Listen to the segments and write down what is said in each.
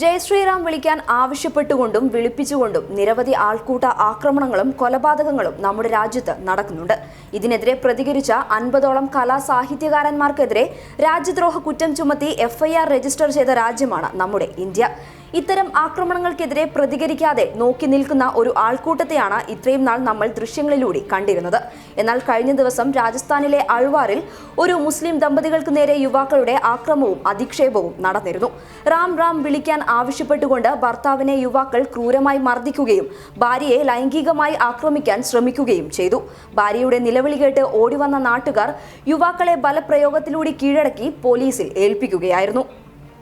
ജയ് ശ്രീറാം വിളിക്കാൻ ആവശ്യപ്പെട്ടുകൊണ്ടും വിളിപ്പിച്ചുകൊണ്ടും നിരവധി ആൾക്കൂട്ട ആക്രമണങ്ങളും കൊലപാതകങ്ങളും നമ്മുടെ രാജ്യത്ത് നടക്കുന്നുണ്ട്. ഇതിനെതിരെ പ്രതികരിച്ച അൻപതോളം കലാസാഹിത്യകാരന്മാർക്കെതിരെ രാജ്യദ്രോഹ കുറ്റം ചുമത്തി എഫ്ഐആർ രജിസ്റ്റർ ചെയ്ത രാജ്യമാണ് നമ്മുടെ ഇന്ത്യ. ഇത്തരം ആക്രമണങ്ങൾക്കെതിരെ പ്രതികരിക്കാതെ നോക്കി നിൽക്കുന്ന ഒരു ആൾക്കൂട്ടത്തെയാണ് ഇത്രയും നാൾ നമ്മൾ ദൃശ്യങ്ങളിലൂടെ കണ്ടിരുന്നത്. എന്നാൽ കഴിഞ്ഞ ദിവസം രാജസ്ഥാനിലെ അൾവാറിൽ ഒരു മുസ്ലിം ദമ്പതികൾക്ക് നേരെ യുവാക്കളുടെ ആക്രമവും അധിക്ഷേപവും നടന്നിരുന്നു. റാം റാം വിളിക്കാൻ ആവശ്യപ്പെട്ടുകൊണ്ട് ഭർത്താവിനെ യുവാക്കൾ ക്രൂരമായി മർദ്ദിക്കുകയും ഭാര്യയെ ലൈംഗികമായി ആക്രമിക്കാൻ ശ്രമിക്കുകയും ചെയ്തു. ഭാര്യയുടെ നിലവിളി കേട്ട് ഓടിവന്ന നാട്ടുകാർ യുവാക്കളെ ബലപ്രയോഗത്തിലൂടെ കീഴടക്കി പോലീസിൽ ഏൽപ്പിക്കുകയായിരുന്നു.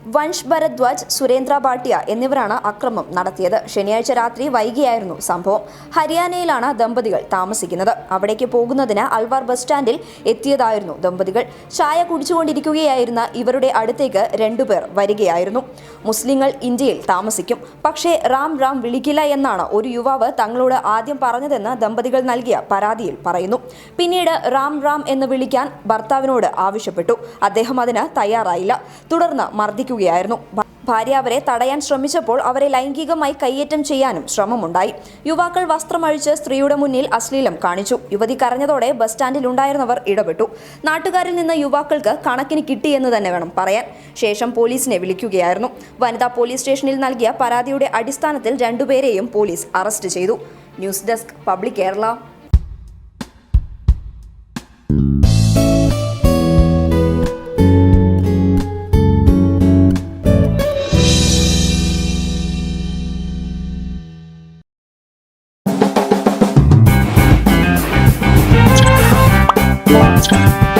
വൻഷ് ഭരദ്വാജ് സുരേന്ദ്ര ഭാട്ടിയ എന്നിവരാണ് അക്രമം നടത്തിയത്. ശനിയാഴ്ച രാത്രി വൈകിയായിരുന്നു സംഭവം. ഹരിയാനയിലാണ് ദമ്പതികൾ താമസിക്കുന്നത്. അവിടേക്ക് പോകുന്നതിന് അൽവാർ ബസ് സ്റ്റാൻഡിൽ എത്തിയതായിരുന്നു ദമ്പതികൾ. ചായ കുടിച്ചുകൊണ്ടിരിക്കുകയായിരുന്ന ഇവരുടെ അടുത്തേക്ക് രണ്ടുപേർ വരികയായിരുന്നു. മുസ്ലിങ്ങൾ ഇന്ത്യയിൽ താമസിക്കും. പക്ഷേ റാം റാം വിളിക്കില്ല എന്നാണ് ഒരു യുവാവ് തങ്ങളോട് ആദ്യം പറഞ്ഞതെന്ന് ദമ്പതികൾ നൽകിയ പരാതിയിൽ പറയുന്നു. പിന്നീട് റാം റാം എന്ന് വിളിക്കാൻ ഭർത്താവിനോട് ആവശ്യപ്പെട്ടു. അദ്ദേഹം അതിന് തയ്യാറായില്ല. തുടർന്ന് മർദ്ദിക്കുകയായിരുന്നു ഭ- ഭാര്യ അവരെ തടയാൻ ശ്രമിച്ചപ്പോൾ അവരെ ലൈംഗികമായി കയ്യേറ്റം ചെയ്യാനും ശ്രമമുണ്ടായി. യുവാക്കൾ വസ്ത്രമഴിച്ച് സ്ത്രീയുടെ മുന്നിൽ അശ്ലീലം കാണിച്ചു. യുവതി കരഞ്ഞതോടെ ബസ് സ്റ്റാൻഡിൽ ഉണ്ടായിരുന്നവർ ഇടപെട്ടു. നാട്ടുകാരിൽ നിന്ന് യുവാക്കൾക്ക് കണക്കിന് കിട്ടിയെന്ന് തന്നെ വേണം പറയാൻ. ശേഷം പോലീസിനെ വിളിക്കുകയായിരുന്നു. വനിതാ പോലീസ് സ്റ്റേഷനിൽ നൽകിയ പരാതിയുടെ അടിസ്ഥാനത്തിൽ രണ്ടുപേരെയും പോലീസ് അറസ്റ്റ് ചെയ്തു. News desk public Kerala. next time.